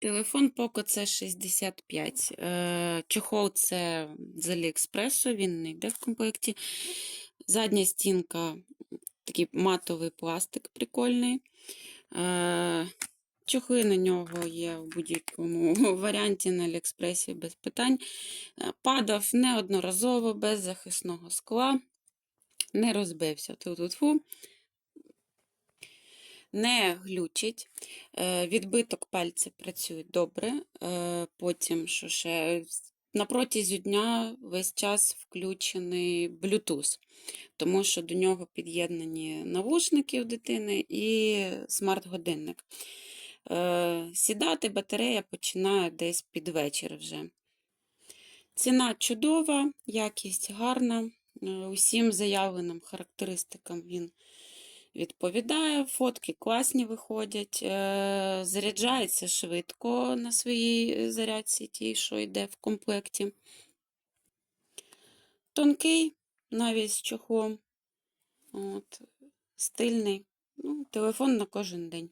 Телефон Poco C65. Е, Чохол це з Аліекспресу, він не йде в комплекті. Задня стінка такий матовий пластик прикольний. Е, Чохли на нього є в будь-якому варіанті на Аліекспресі без питань. Е, Падав неодноразово, без захисного скла, не розбився. Ту-ту-тфу. Не глючить. Е, Відбиток пальця працює добре. Е, Потім, що ще на протязі дня весь час включений Bluetooth, тому що до нього під'єднані навушники у дитини і смарт-годинник. Е, Сідати батарея починає десь під вечір вже. Ціна чудова, якість гарна. Усім заявленим характеристикам він відповідає. Фотки класні виходять. е, Заряджається швидко на своїй зарядці, тій, що йде в комплекті. Тонкий, навіть з чохлом. От, стильний. Ну, телефон на кожен день.